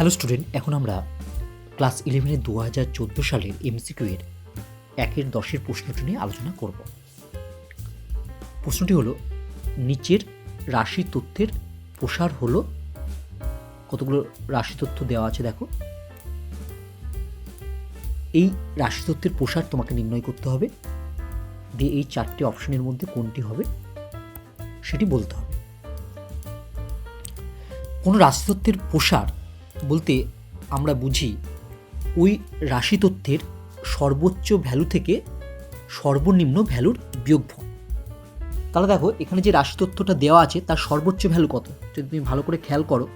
Hello student, এখন আমরা class ইলেভেনের দু হাজার চোদ্দ সালের এমসিকিউ এর একের দশের প্রশ্নটি নিয়ে আলোচনা করব। প্রশ্নটি হলো, নিচের রাশি তথ্যের প্রসার হলো, কতগুলো রাশি তথ্য দেওয়া আছে দেখো। এই রাশি তথ্যের প্রসার তোমাকে নির্ণয় করতে হবে, দিয়ে এই চারটি অপশনের মধ্যে কোনটি হবে সেটি বলতে হবে। কোনো রাশিতত্ত্বের প্রসার বলতে আমরা বুঝি, ওই রাশি তথ্যের সর্বোচ্চ ভ্যালু থেকে সর্বনিম্ন ভ্যালুর বিয়োগফল। তাহলে দেখো, এখানে যে রাশি তথ্যটা দেওয়া আছে, তার সর্বোচ্চ ভ্যালু কত? যদি তুমি ভালো করে খেয়াল করো,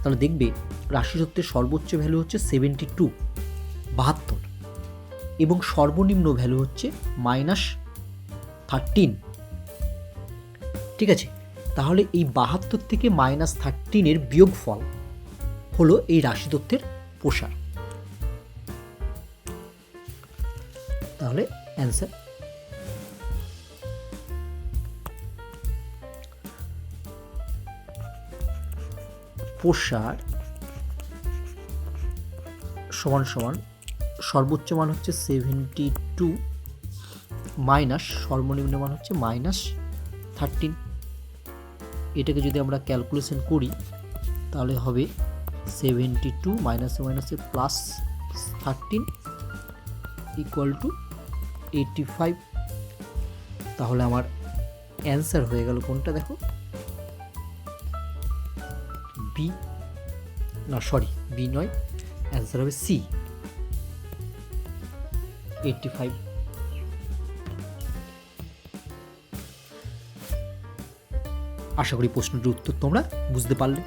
তাহলে দেখবে রাশি তত্ত্বের সর্বোচ্চ ভ্যালু হচ্ছে সেভেন্টি টু বাহাত্তর এবং সর্বনিম্ন ভ্যালু হচ্ছে মাইনাস থার্টিন ঠিক আছে? তাহলে এই বাহাত্তর থেকে মাইনাস থার্টিনের বিয়োগফল হলো এই রাশি তথ্যের প্রসার। তাহলে অ্যান্সার প্রসার সমান সমান সর্বোচ্চ মান হচ্ছে সেভেন্টি টু মাইনাস সর্বনিম্ন মান হচ্ছে মাইনাস থার্টিন এটাকে যদি আমরা ক্যালকুলেশন করি, তাহলে হবে সেভেন্টি টু মাইনাসে মাইনাসে plus thirteen equal to eighty five তাহলে আমার অ্যান্সার হয়ে গেল কোনটা দেখো? বি না সরি বি নয় অ্যান্সার হবে সি এইটটি ফাইভ আশা করি প্রশ্নটির উত্তর তোমরা বুঝতে পারলে।